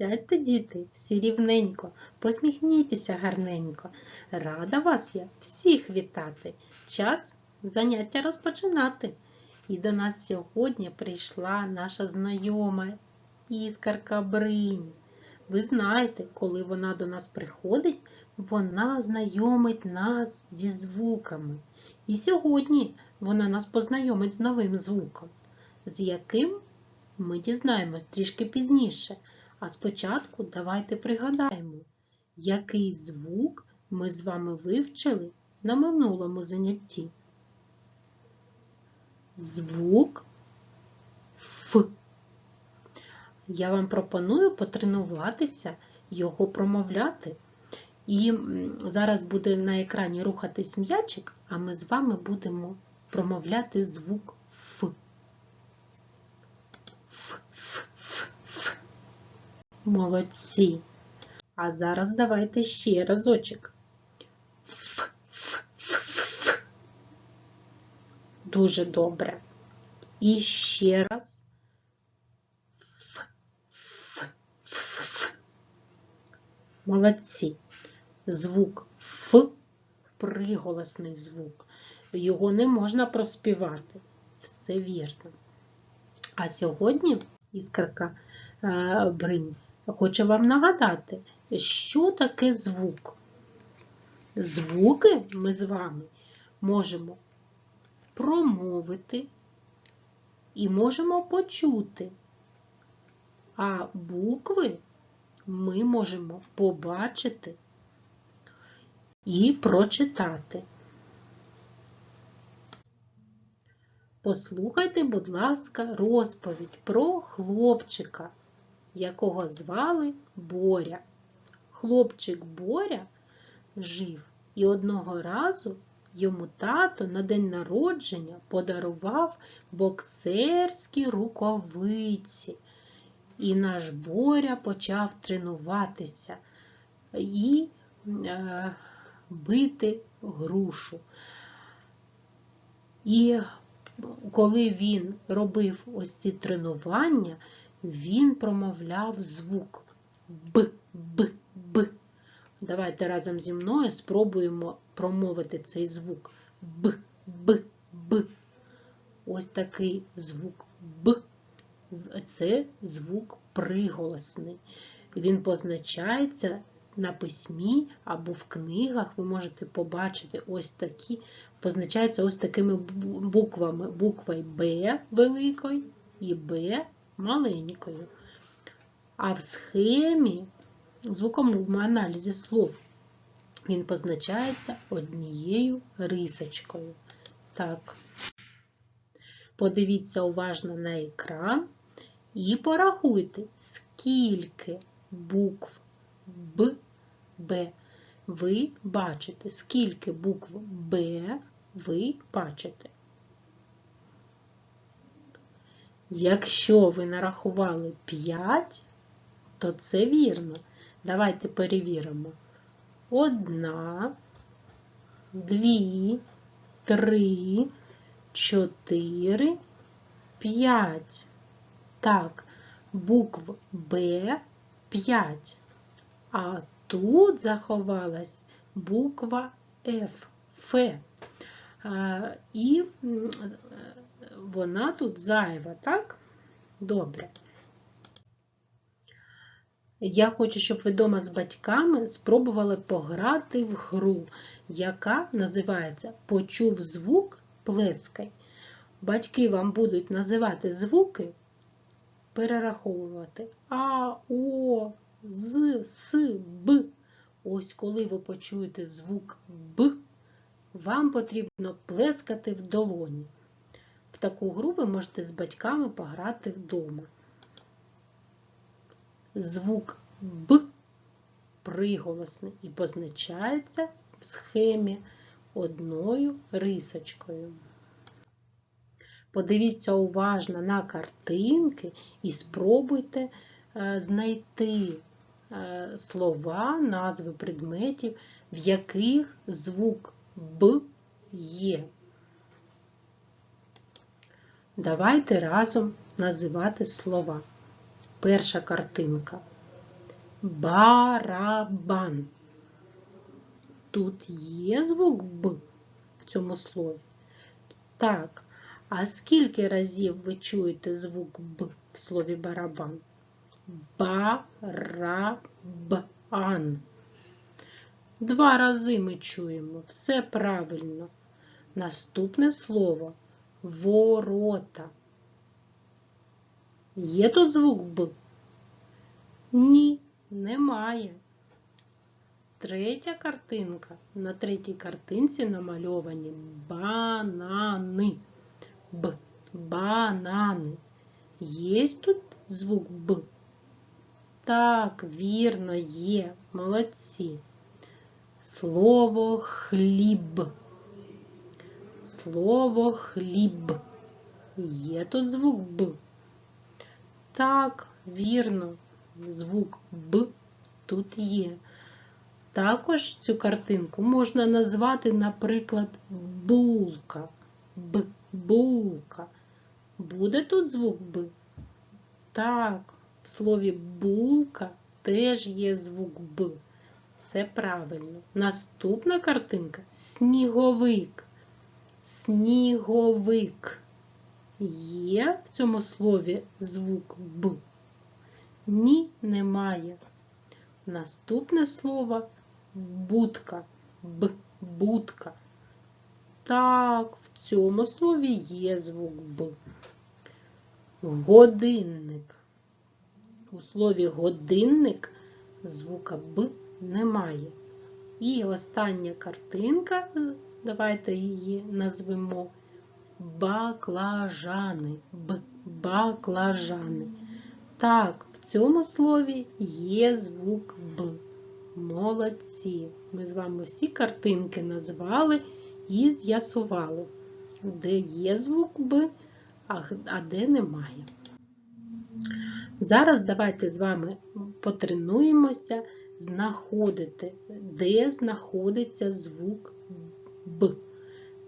Сядьте, діти, всі рівненько, посміхніться гарненько. Рада вас я всіх вітати. Час заняття розпочинати. І до нас сьогодні прийшла наша знайома іскарка Бринь. Ви знаєте, коли вона до нас приходить, вона знайомить нас зі звуками. І сьогодні вона нас познайомить з новим звуком, з яким ми дізнаємось трішки пізніше. А спочатку давайте пригадаємо, який звук ми з вами вивчили на минулому занятті. Звук Ф. Я вам пропоную потренуватися його промовляти. І зараз буде на екрані рухатись м'ячик, а ми з вами будемо промовляти звук Ф. Ф, Ф, Ф, Ф. Молодці. А зараз давайте ще разочок. Ф, Ф. Дуже добре. І ще раз. Ф, Ф, Ф. Молодці. Звук Ф приголосний звук. Його не можна проспівати. Все вірно. А сьогодні іскарка е, Бринь хоче вам нагадати, що таке звук. Звуки ми з вами можемо промовити і можемо почути, а букви ми можемо побачити і прочитати. Послухайте, будь ласка, розповідь про хлопчика, якого звали Боря. Хлопчик Боря жив і одного разу йому тато на день народження подарував боксерські рукавиці. І наш Боря почав тренуватися і е, бити грушу. І коли він робив ось ці тренування, він промовляв звук Б, Б, Б. Давайте разом зі мною спробуємо промовити цей звук Б, Б, Б. Ось такий звук Б. Це звук приголосний. Він позначається на письмі або в книгах. Ви можете побачити ось такі, позначається ось такими буквами. Буквою Б великою і Б маленькою. А в схемі, в звуковому аналізі слов, він позначається однією рисочкою. Так. Подивіться уважно на екран і порахуйте, скільки букв Б, Б ви бачите, скільки букв Б ви бачите. Якщо ви нарахували 5, то це вірно. Давайте перевіримо. Одна, дві, три, чотири, п'ять. Так, букв Б 5. А тут заховалась буква Ф. Ф. І вона тут зайва, так? Добре. Я хочу, щоб ви вдома з батьками спробували пограти в гру, яка називається Почув звук плескай. Батьки вам будуть називати звуки, перераховувати А, О, З, С, Б. Ось коли ви почуєте звук Б, вам потрібно плескати в долоні. Таку гру ви можете з батьками пограти вдома. Звук Б приголосний і позначається в схемі одною рисочкою. Подивіться уважно на картинки і спробуйте е, знайти е, слова, назви предметів, в яких звук Б є. Давайте разом називати слова. Перша картинка. Барабан. Тут є звук Б в цьому слові? Так. А скільки разів ви чуєте звук Б в слові барабан? Барабан. Два рази ми чуємо. Все правильно. Наступне слово ворота. Є тут звук Б? Ні, немає. Третя картинка. На третій картинці намальовані банани. Б. Банани. Є тут звук Б? Так, вірно, є. Молодці. Слово хліб. Слово хліб. Є тут звук Б. Так, вірно, звук Б тут є. Також цю картинку можна назвати, наприклад, булка. Б. Булка. Буде тут звук Б? Так, в слові булка теж є звук Б. Все правильно. Наступна картинка сніговик. Сніговик. Є в цьому слові звук Б? Ні, немає. Наступне слово будка. Б. Будка. Так, в цьому слові є звук Б. Годинник. У слові годинник звука Б немає. І остання картинка, давайте її назвемо баклажани. Б. Баклажани. Так, в цьому слові є звук Б. Молодці. Ми з вами всі картинки назвали і з'ясували, де є звук Б, а де немає. Зараз давайте з вами потренуємося знаходити, де знаходиться звук Б.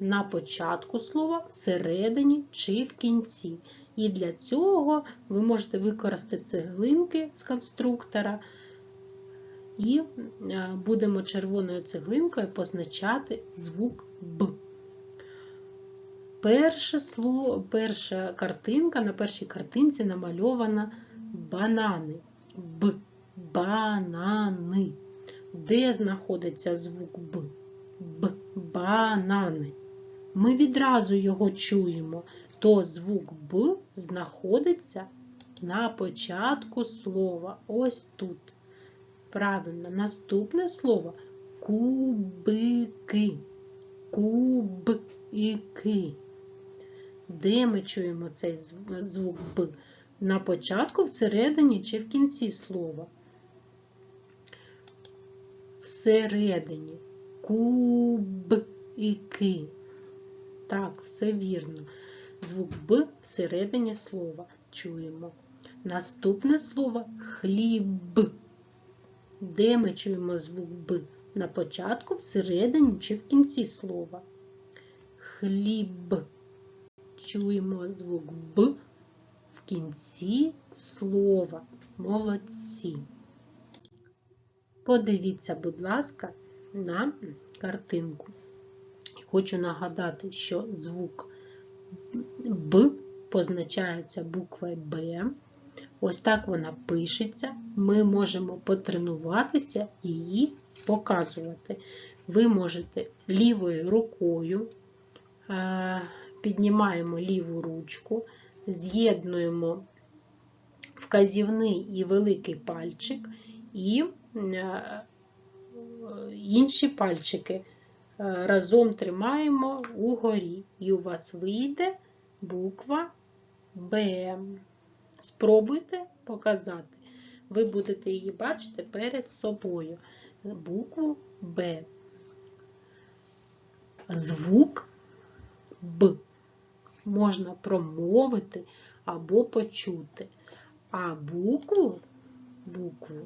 На початку слова, всередині чи в кінці. І для цього ви можете використати цеглинки з конструктора. І будемо червоною цеглинкою позначати звук Б. Перше слово, перша картинка на першій картинці намальована банани. Б. Банани. Де знаходиться звук Б? Банани. Ми відразу його чуємо, то звук Б знаходиться на початку слова. Ось тут. Правильно, наступне слово кубики. Кубики. Де ми чуємо цей звук Б? На початку, всередині чи в кінці слова? Всередині. Кубики. Так, все вірно. Звук Б всередині слова чуємо. Наступне слово хліб. Де ми чуємо звук Б? На початку, всередині чи в кінці слова? Хліб. Чуємо звук Б в кінці слова. Молодці. Подивіться, будь ласка, на картинку. Хочу нагадати, що звук Б позначається буквою Б. Ось так вона пишеться. Ми можемо потренуватися її показувати. Ви можете лівою рукою піднімаємо ліву ручку, з'єднуємо вказівний і великий пальчик і інші пальчики разом тримаємо угорі. І у вас вийде буква Б. Спробуйте показати. Ви будете її бачити перед собою. Букву Б. Звук Б можна промовити або почути. А букву, букву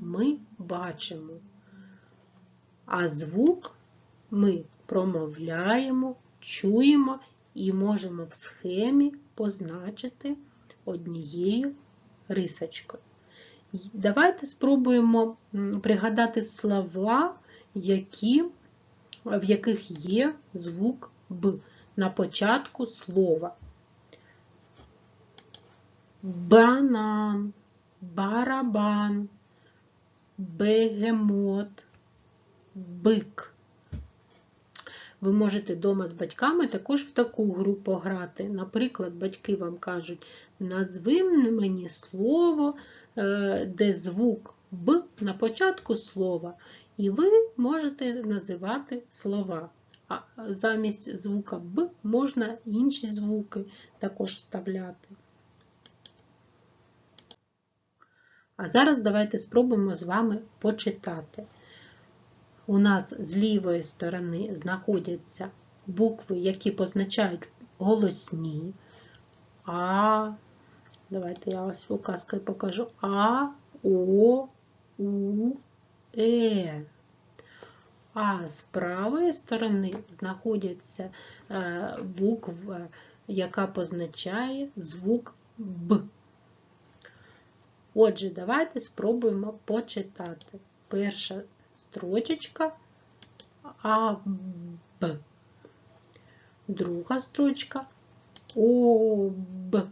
ми бачимо. А звук ми промовляємо, чуємо і можемо в схемі позначити однією рисочкою. Давайте спробуємо пригадати слова, які, в яких є звук Б на початку слова. Банан, барабан, бегемот, бик. Ви можете вдома з батьками також в таку гру пограти. Наприклад, батьки вам кажуть, назви мені слово, е, де звук Б на початку слова, і ви можете називати слова. А замість звука Б можна інші звуки також вставляти. А зараз давайте спробуємо з вами почитати. У нас з лівої сторони знаходяться букви, які позначають голосні. А, давайте я ось указкою покажу. А, О, У, Е. А з правої сторони знаходиться е, буква, яка позначає звук Б. Отже, давайте спробуємо почитати. Перша строчечка А, Б. Друга строчка О, Б.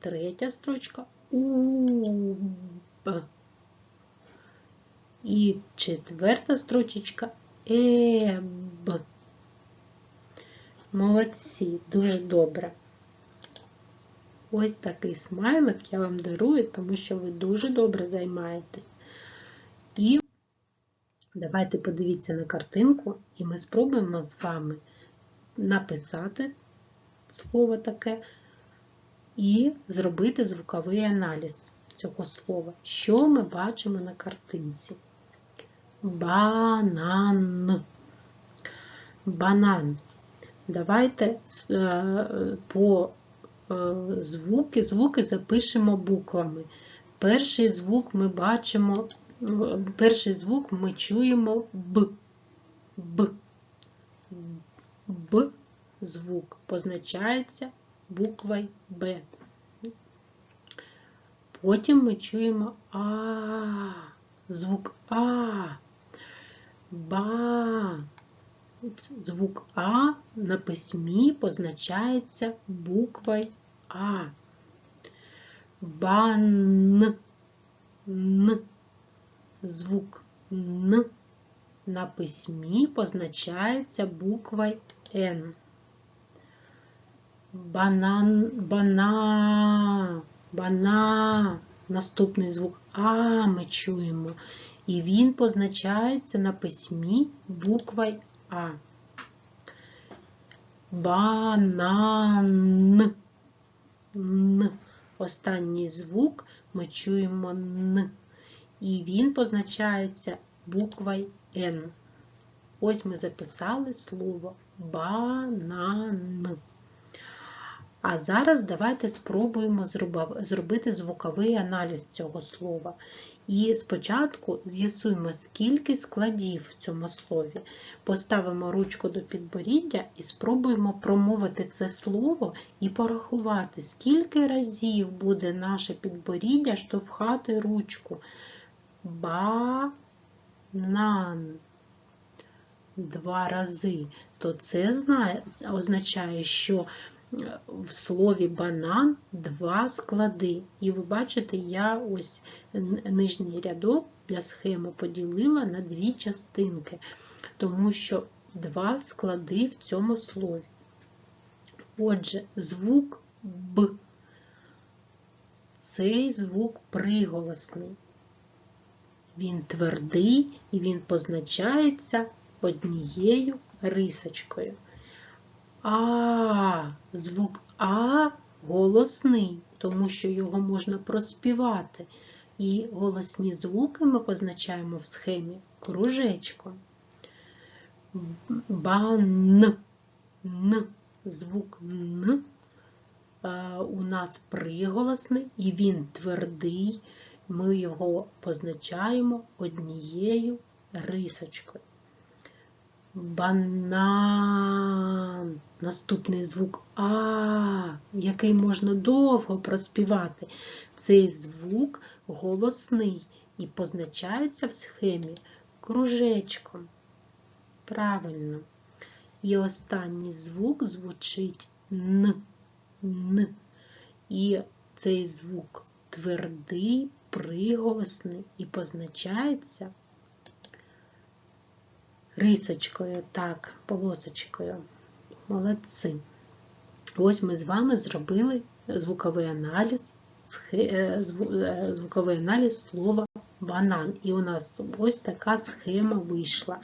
Третя строчка У, Б. І четверта строчечка Е, Б. Молодці, дуже добре. Ось такий смайлик я вам дарую, тому що ви дуже добре займаєтесь. І давайте подивіться на картинку, і ми спробуємо з вами написати слово таке і зробити звуковий аналіз цього слова. Що ми бачимо на картинці? Банан. Банан. Давайте е, по е, звуки, звуки запишемо буквами. Перший звук ми бачимо, перший звук ми чуємо Б. Б. Б звук позначається буквою Б. Потім ми чуємо А, звук А, Ба. Звук А на письмі позначається буквою А. Бан. Н. Звук Н на письмі позначається буквою Н. Банан, бана, бана. Наступний звук А ми чуємо. І він позначається на письмі буквою А. Банан. Н. Останній звук ми чуємо Н. І він позначається буквою Н. Ось ми записали слово банан. А зараз давайте спробуємо зробити звуковий аналіз цього слова. І спочатку з'ясуємо, скільки складів в цьому слові. Поставимо ручку до підборіддя і спробуємо промовити це слово і порахувати, скільки разів буде наше підборіддя штовхати ручку. Банан. Два рази. То це означає, що в слові банан два склади. І ви бачите, я ось нижній рядок для схеми поділила на дві частинки, тому що два склади в цьому слові. Отже, звук Б. Цей звук приголосний. Він твердий і він позначається однією рисочкою. А, звук А голосний, тому що його можна проспівати. І голосні звуки ми позначаємо в схемі кружечком. Бан, Н, звук Н у нас приголосний, і він твердий, ми його позначаємо однією рисочкою. Банан. Наступний звук А, який можна довго проспівати. Цей звук голосний і позначається в схемі кружечком. Правильно. І останній звук звучить Н. Н. І цей звук твердий, приголосний і позначається рисочкою, так, полосочкою. Молодці. Ось ми з вами зробили звуковий аналіз, е, е, звуковий аналіз слова банан. І у нас ось така схема вийшла.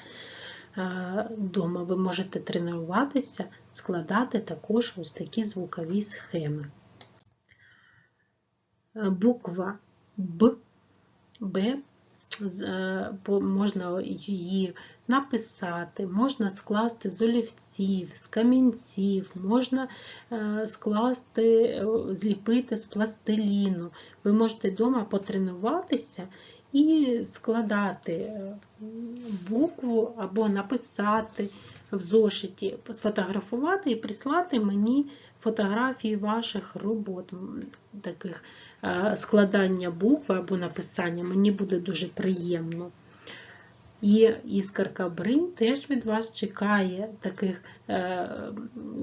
Е, Дома ви можете тренуватися, складати також ось такі звукові схеми. Буква Б, Б е, можна її написати, можна скласти з олівців, з камінців, можна е, скласти, е, зліпити з пластиліну. Ви можете вдома потренуватися і складати е, букву або написати в зошиті, сфотографувати і прислати мені фотографії ваших робот, таких е, складання букв або написання. Мені буде дуже приємно. І іскарка Бринь теж від вас чекає таких е,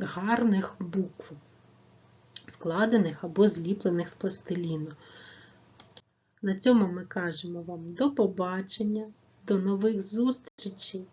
гарних букв, складених або зліплених з пластиліну. На цьому ми кажемо вам до побачення, до нових зустрічей!